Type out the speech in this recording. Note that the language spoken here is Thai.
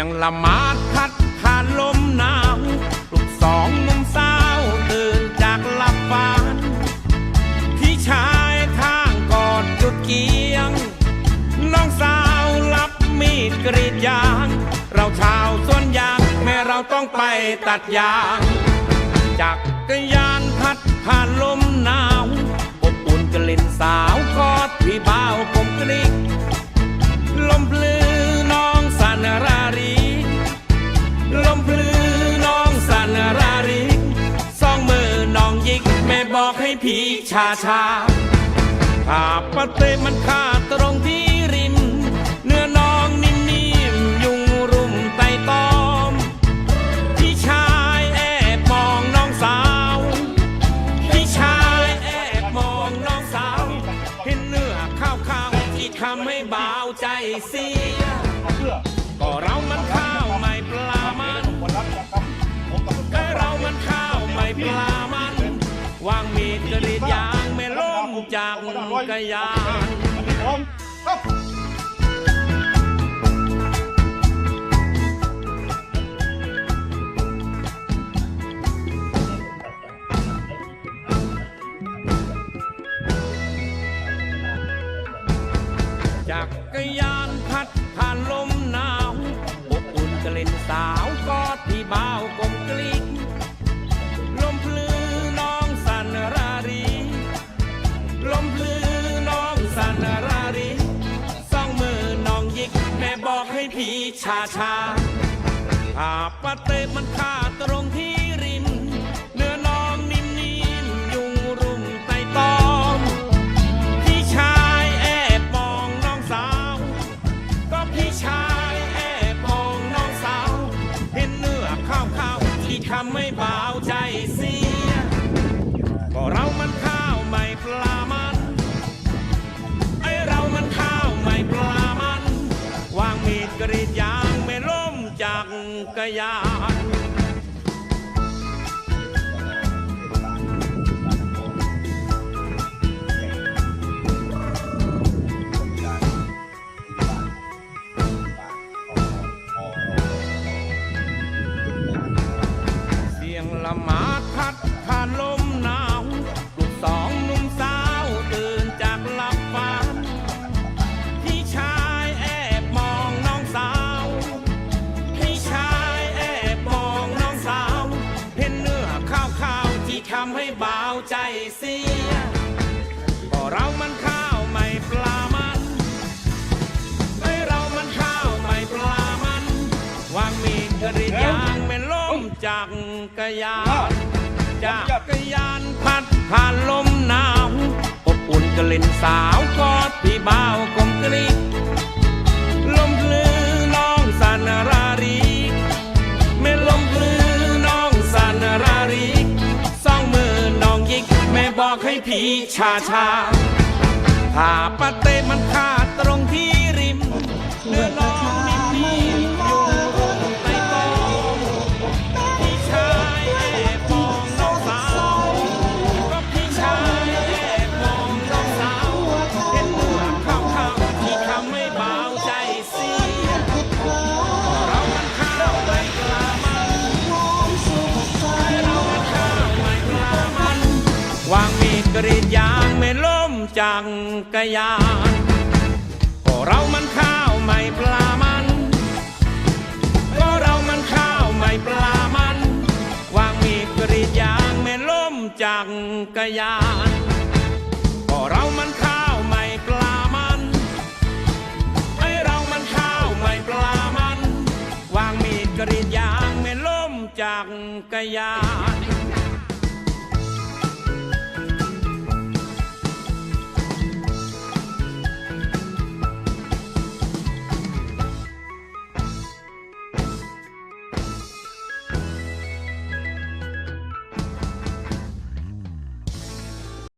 ียงละมาดพัดผ่านลมหนาวลุกสองนุ่มสาวตื่นจากหลับฝันพี่ชายข้างกอดจุดเกียง น้องสาวรับมีดกรีดยาง เราชาวสวนยาง แม่เราต้องไปตัดยางจักรยา ชาชาข้าปะเตมันคาดตรงที่ริม เนื้อน้องนิ่มๆยุงรุมไตตอม พี่ชายแอบมองน้องสาว พี่ชายแอบมองน้องสาว เห็นเนื้อข้าวข้าวที่ทำให้เบาใจเสีย ก็เรามันข้าวไม่ปลามันก็เรามันข้าวไม่ปลามัน กระยานจักรยานพัดผ่านลมหนาว ให้พี่ชาชาอาปาเตมันคาตรงที่ จ ที่ทำให้เบาใจเสียก็เรามันข้าวไม่ปลามันไอเรามันข้าวไม่ปลามันวางมีดกรีดยางไม่ล้มจากกระยานจากกระยานพัดผ่านลมหนาวอบอุ่นกลิ่นสาวกอดพี่เบากลมกลิก พีชาชาถ้าปาเตมันขา กรีดยางไม่ล้มจากกระยานก็เรามันข้าวไม่ปลามันก็เรามันข้าวไม่ปลามันวางมีดกรีดยางไม่ล้มจากกระยานก็เรามันข้าวไม่ปลามันไอเรามันข้าวไม่ปลามัน วางมีดกรีดยางไม่ล้มจากกระยาน